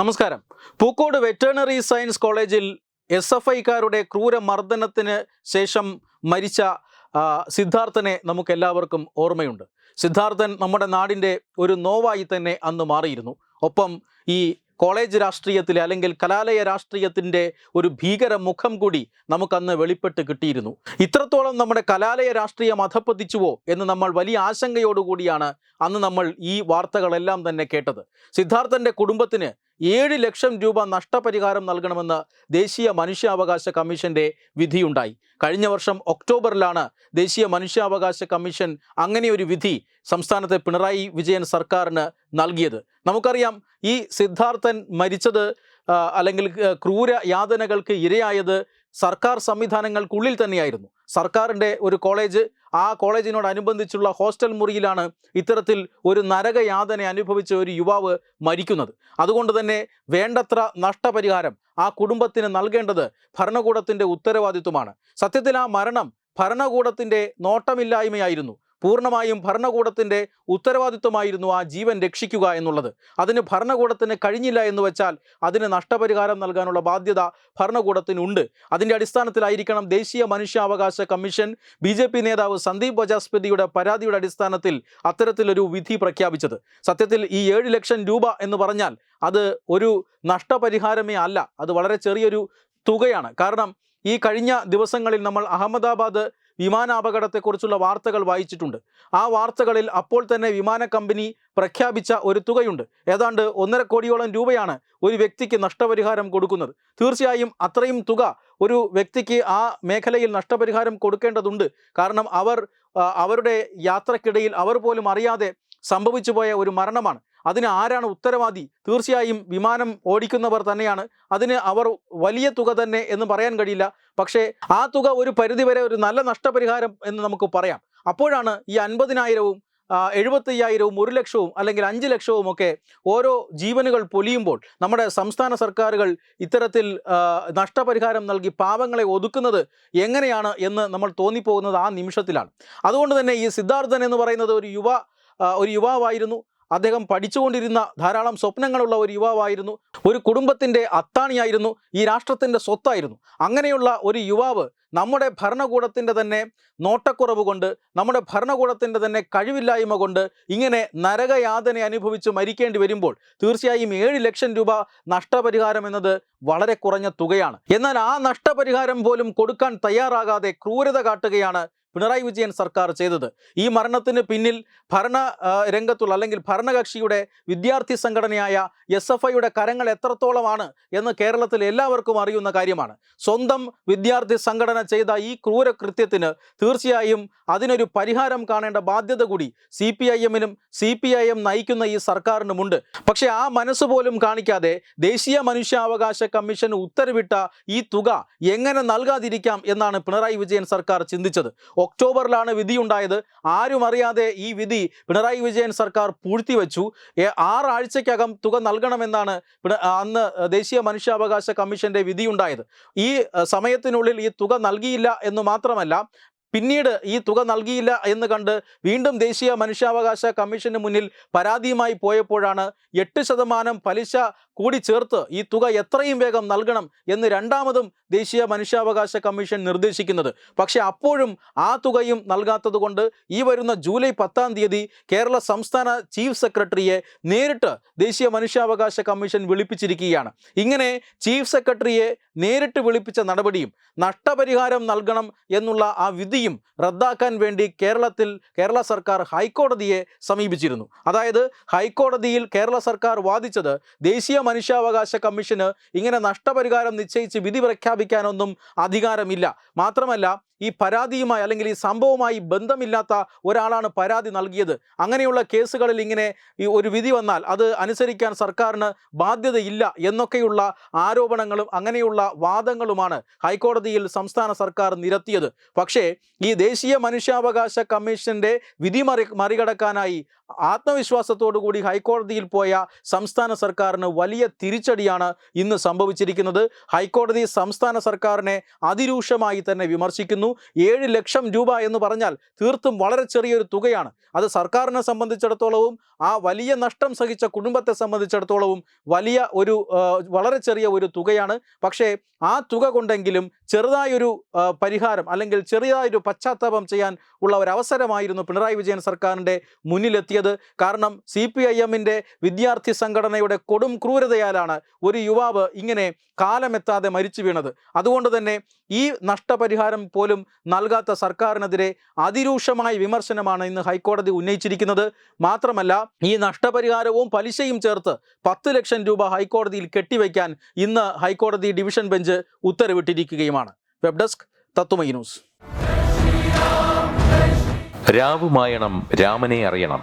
നമസ്കാരം. Pookode veterinary science കോളേജിൽ S F ഐക്കാരുടെ ക്രൂര മർദ്ദനത്തിന് ശേഷം മരിച്ച സിദ്ധാർത്ഥനെ നമുക്ക് എല്ലാവർക്കും ഓർമ്മയുണ്ട്. സിദ്ധാർത്ഥൻ നമ്മുടെ നാടിന്റെ ഒരു നോവായി തന്നെ അന്ന് മാറിയിരുന്നു. ഒപ്പം ഈ കോളേജ് രാഷ്ട്രീയത്തിലെ അല്ലെങ്കിൽ കലാലയ രാഷ്ട്രീയത്തിന്റെ ഒരു ഭീകര മുഖം കൂടി നമുക്കന്ന് വെളിപ്പെട്ട് കിട്ടിയിരുന്നു. ഇത്രത്തോളം നമ്മുടെ കലാലയ രാഷ്ട്രീയം അധപ്പതിച്ചുവോ എന്ന് നമ്മൾ വലിയ ആശങ്കയോടുകൂടിയാണ് അന്ന് നമ്മൾ ഈ വാർത്തകളെല്ലാം തന്നെ കേട്ടത്. സിദ്ധാർത്ഥന്റെ കുടുംബത്തിന് ഏഴ് ലക്ഷം രൂപ നഷ്ടപരിഹാരം നൽകണമെന്ന് ദേശീയ മനുഷ്യാവകാശ കമ്മീഷന്റെ വിധിയുണ്ടായി. കഴിഞ്ഞ വർഷം ഒക്ടോബറിലാണ് ദേശീയ മനുഷ്യാവകാശ കമ്മീഷൻ അങ്ങനെയൊരു വിധി സംസ്ഥാനത്തെ പിണറായി വിജയൻ സർക്കാരിന് നൽകിയത്. നമുക്കറിയാം ഈ സിദ്ധാർത്ഥൻ മരിച്ചത് അല്ലെങ്കിൽ ക്രൂര യാതനകൾക്ക് ഇരയായത് സർക്കാർ സംവിധാനങ്ങൾക്കുള്ളിൽ തന്നെയായിരുന്നു. സർക്കാരിന്റെ ഒരു കോളേജ് ആ കോളേജിനോടനുബന്ധിച്ചുള്ള ഹോസ്റ്റൽ മുറിയിലാണ് ഇത്തരത്തിൽ ഒരു നരകയാതന അനുഭവിച്ച ഒരു യുവാവ് മരിക്കുന്നത്. അതുകൊണ്ട് തന്നെ വേണ്ടത്ര നഷ്ടപരിഹാരം ആ കുടുംബത്തിന് നൽകേണ്ടത് ഭരണകൂടത്തിന്റെ ഉത്തരവാദിത്വമാണ്. സത്യത്തിൽ ആ മരണം ഭരണകൂടത്തിന്റെ നോട്ടമില്ലായ്മയായിരുന്നു. പൂർണമായും ഭരണകൂടത്തിന്റെ ഉത്തരവാദിത്വമായിരുന്നു ആ ജീവൻ രക്ഷിക്കുക എന്നുള്ളത്. അതിന് ഭരണകൂടത്തിന് കഴിഞ്ഞില്ല എന്ന് വെച്ചാൽ അതിന് നഷ്ടപരിഹാരം നൽകാനുള്ള ബാധ്യത ഭരണകൂടത്തിനുണ്ട്. അതിന്റെ അടിസ്ഥാനത്തിലായിരിക്കണം ദേശീയ മനുഷ്യാവകാശ കമ്മീഷൻ. ബി നേതാവ് സന്ദീപ് ബജാസ്പതിയുടെ പരാതിയുടെ അടിസ്ഥാനത്തിൽ അത്തരത്തിലൊരു വിധി പ്രഖ്യാപിച്ചത്. സത്യത്തിൽ ഈ ഏഴ് ലക്ഷം രൂപ എന്ന് പറഞ്ഞാൽ അത് ഒരു നഷ്ടപരിഹാരമേ അല്ല. അത് വളരെ ചെറിയൊരു തുകയാണ്. കാരണം ഈ കഴിഞ്ഞ ദിവസങ്ങളിൽ നമ്മൾ അഹമ്മദാബാദ് വിമാനാപകടത്തെക്കുറിച്ചുള്ള വാർത്തകൾ വായിച്ചിട്ടുണ്ട്. ആ വാർത്തകളിൽ അപ്പോൾ തന്നെ വിമാന കമ്പനി പ്രഖ്യാപിച്ച ഒരു തുകയുണ്ട്. ഏതാണ്ട് ഒന്നര കോടിയോളം രൂപയാണ് ഒരു വ്യക്തിക്ക് നഷ്ടപരിഹാരം കൊടുക്കുന്നത്. തീർച്ചയായും അത്രയും തുക ഒരു വ്യക്തിക്ക് ആ മേഖലയിൽ നഷ്ടപരിഹാരം കൊടുക്കേണ്ടതുണ്ട്. കാരണം അവർ അവരുടെ യാത്രക്കിടയിൽ അവർ പോലും അറിയാതെ സംഭവിച്ചു പോയ ഒരു മരണമാണ്. അതിന് ആരാണ് ഉത്തരവാദി? തീർച്ചയായും വിമാനം ഓടിക്കുന്നവർ തന്നെയാണ്. അതിന് അവർ വലിയ തുക തന്നെ എന്ന് പറയാൻ കഴിയില്ല. പക്ഷേ ആ തുക ഒരു പരിധിവരെ ഒരു നല്ല നഷ്ടപരിഹാരം എന്ന് നമുക്ക് പറയാം. അപ്പോഴാണ് ഈ അൻപതിനായിരവും എഴുപത്തയ്യായിരവും ഒരു ലക്ഷവും അല്ലെങ്കിൽ അഞ്ച് ലക്ഷവും ഒക്കെ ഓരോ ജീവനുകൾ പൊലിയുമ്പോൾ നമ്മുടെ സംസ്ഥാന സർക്കാരുകൾ ഇത്തരത്തിൽ നഷ്ടപരിഹാരം നൽകി പാവങ്ങളെ ഒതുക്കുന്നത് എങ്ങനെയാണ് എന്ന് നമ്മൾ തോന്നിപ്പോകുന്നത് ആ നിമിഷത്തിലാണ്. അതുകൊണ്ട് തന്നെ ഈ സിദ്ധാർത്ഥൻ എന്ന് പറയുന്നത് ഒരു യുവ ഒരു യുവാവായിരുന്നു. അദ്ദേഹം പഠിച്ചുകൊണ്ടിരുന്ന ധാരാളം സ്വപ്നങ്ങളുള്ള ഒരു യുവാവായിരുന്നു. ഒരു കുടുംബത്തിന്റെ അത്താണിയായിരുന്നു. ഈ രാഷ്ട്രത്തിന്റെ സ്വത്തായിരുന്നു. അങ്ങനെയുള്ള ഒരു യുവാവ് നമ്മുടെ ഭരണകൂടത്തിന്റെ തന്നെ നോട്ടക്കുറവ് കൊണ്ട് നമ്മുടെ ഭരണകൂടത്തിന്റെ തന്നെ കഴിവില്ലായ്മ കൊണ്ട് ഇങ്ങനെ നരകയാതന അനുഭവിച്ച് മരിക്കേണ്ടി വരുമ്പോൾ തീർച്ചയായും ഏഴ് ലക്ഷം രൂപ നഷ്ടപരിഹാരം എന്നത് വളരെ കുറഞ്ഞ തുകയാണ്. എന്നാൽ ആ നഷ്ടപരിഹാരം പോലും കൊടുക്കാൻ തയ്യാറാകാതെ ക്രൂരത കാട്ടുകയാണ് പിണറായി വിജയൻ സർക്കാർ ചെയ്തത്. ഈ മരണത്തിന് പിന്നിൽ ഭരണ രംഗത്തുള്ള അല്ലെങ്കിൽ ഭരണകക്ഷിയുടെ വിദ്യാർത്ഥി സംഘടനയായ എസ് എഫ് ഐയുടെ കരങ്ങൾ എത്രത്തോളമാണ് എന്ന് കേരളത്തിൽ എല്ലാവർക്കും അറിയുന്ന കാര്യമാണ്. സ്വന്തം വിദ്യാർത്ഥി സംഘടന ചെയ്ത ഈ ക്രൂര കൃത്യത്തിന് തീർച്ചയായും അതിനൊരു പരിഹാരം കാണേണ്ട ബാധ്യത കൂടി സി പി ഐ എമ്മിനും സി പി ഐ എം നയിക്കുന്ന ഈ സർക്കാരിനുമുണ്ട്. പക്ഷേ ആ മനസ്സ് പോലും കാണിക്കാതെ ദേശീയ മനുഷ്യാവകാശ കമ്മീഷൻ ഉത്തരവിട്ട ഈ തുക എങ്ങനെ നൽകാതിരിക്കാം എന്നാണ് പിണറായി വിജയൻ സർക്കാർ ചിന്തിച്ചത്. ഒക്ടോബറിലാണ് വിധി ഉണ്ടായത് ആരും അറിയാതെ ഈ വിധി പിണറായി വിജയൻ സർക്കാർ പൂഴ്ത്തിവെച്ചു. ആറാഴ്ചക്കകം തുക നൽകണമെന്നാണ് അന്ന് ദേശീയ മനുഷ്യാവകാശ കമ്മീഷന്റെ വിധിയുണ്ടായത്. ഈ സമയത്തിനുള്ളിൽ ഈ തുക നൽകിയില്ല എന്ന് മാത്രമല്ല പിന്നീട് ഈ തുക നൽകിയില്ല എന്ന് കണ്ട് വീണ്ടും ദേശീയ മനുഷ്യാവകാശ കമ്മീഷന് മുന്നിൽ പരാതിയുമായി പോയപ്പോഴാണ് എട്ട് ശതമാനം പലിശ കൂടി ചേർത്ത് ഈ തുക എത്രയും വേഗം നൽകണം എന്ന് രണ്ടാമതും ദേശീയ മനുഷ്യാവകാശ കമ്മീഷൻ നിർദ്ദേശിക്കുന്നത്. പക്ഷേ അപ്പോഴും ആ തുകയും നൽകാത്തതുകൊണ്ട് ഈ വരുന്ന ജൂലൈ പത്താം തീയതി കേരള സംസ്ഥാന ചീഫ് സെക്രട്ടറിയെ നേരിട്ട് ദേശീയ മനുഷ്യാവകാശ കമ്മീഷൻ വിളിപ്പിച്ചിരിക്കുകയാണ്. ഇങ്ങനെ ചീഫ് സെക്രട്ടറിയെ നേരിട്ട് വിളിപ്പിച്ച നടപടിയും നഷ്ടപരിഹാരം നൽകണം എന്നുള്ള ആ വിധിയും റദ്ദാക്കാൻ വേണ്ടി കേരളത്തിൽ കേരള സർക്കാർ ഹൈക്കോടതിയെ സമീപിച്ചിരുന്നു. അതായത് ഹൈക്കോടതിയിൽ കേരള സർക്കാർ വാദിച്ചത് ദേശീയ മനുഷ്യാവകാശ കമ്മീഷന് ഇങ്ങനെ നഷ്ടപരിഹാരം നിശ്ചയിച്ച് വിധി പ്രഖ്യാപിക്കാനൊന്നും അധികാരമില്ല. മാത്രമല്ല ഈ പരാതിയുമായി അല്ലെങ്കിൽ ഈ സംഭവവുമായി ബന്ധമില്ലാത്ത ഒരാളാണ് പരാതി നൽകിയത്. അങ്ങനെയുള്ള കേസുകളിൽ ഇങ്ങനെ ഒരു വിധി വന്നാൽ അത് അനുസരിക്കാൻ സർക്കാരിന് ബാധ്യതയില്ല എന്നൊക്കെയുള്ള ആരോപണങ്ങളും അങ്ങനെയുള്ള വാദങ്ങളുമാണ് ഹൈക്കോടതിയിൽ സംസ്ഥാന സർക്കാർ നിരത്തിയത്. പക്ഷേ ഈ ദേശീയ മനുഷ്യാവകാശ കമ്മീഷന്റെ വിധി മറി മറികടക്കാനായി ആത്മവിശ്വാസത്തോടു കൂടി ഹൈക്കോടതിയിൽ പോയ സംസ്ഥാന സർക്കാരിന് വലിയ വലിയ തിരിച്ചടിയാണ് ഇന്ന് സംഭവിച്ചിരിക്കുന്നത്. ഹൈക്കോടതി സംസ്ഥാന സർക്കാരിനെ അതിരൂക്ഷമായി തന്നെ വിമർശിക്കുന്നു. ഏഴ് ലക്ഷം രൂപ എന്ന് പറഞ്ഞാൽ തീർത്തും വളരെ ചെറിയൊരു തുകയാണ്. അത് സർക്കാരിനെ സംബന്ധിച്ചിടത്തോളവും ആ വലിയ നഷ്ടം സഹിച്ച കുടുംബത്തെ സംബന്ധിച്ചിടത്തോളവും വലിയ ഒരു വളരെ ചെറിയ ഒരു തുകയാണ്. പക്ഷേ ആ തുക കൊണ്ടെങ്കിലും ചെറുതായൊരു പരിഹാരം അല്ലെങ്കിൽ ചെറിയതായൊരു പശ്ചാത്താപം ചെയ്യാൻ ഉള്ള ഒരു അവസരമായിരുന്നു പിണറായി വിജയൻ സർക്കാരിന്റെ മുന്നിലെത്തിയത്. കാരണം സി പി ഐ എമ്മിന്റെ വിദ്യാർത്ഥി സംഘടനയുടെ കൊടും ക്രൂരതയാലാണ് ഒരു യുവാവ് ഇങ്ങനെ കാലമെത്താതെ മരിച്ചു വീണത്. അതുകൊണ്ട് തന്നെ ഈ നഷ്ടപരിഹാരം പോലും നൽകാത്ത സർക്കാരിനെതിരെ അതിരൂക്ഷമായ വിമർശനമാണ് ഇന്ന് ഹൈക്കോടതി ഉന്നയിച്ചിരിക്കുന്നത്. മാത്രമല്ല ഈ നഷ്ടപരിഹാരവും പലിശയും ചേർത്ത് പത്ത് ലക്ഷം രൂപ ഹൈക്കോടതിയിൽ കെട്ടിവയ്ക്കാൻ ഇന്ന് ഹൈക്കോടതി division bench ഉത്തരവിട്ടിരിക്കുകയുമാണ്. Web desk Tatwamayi news. രാവുമായണം രാമനെ അറിയണം.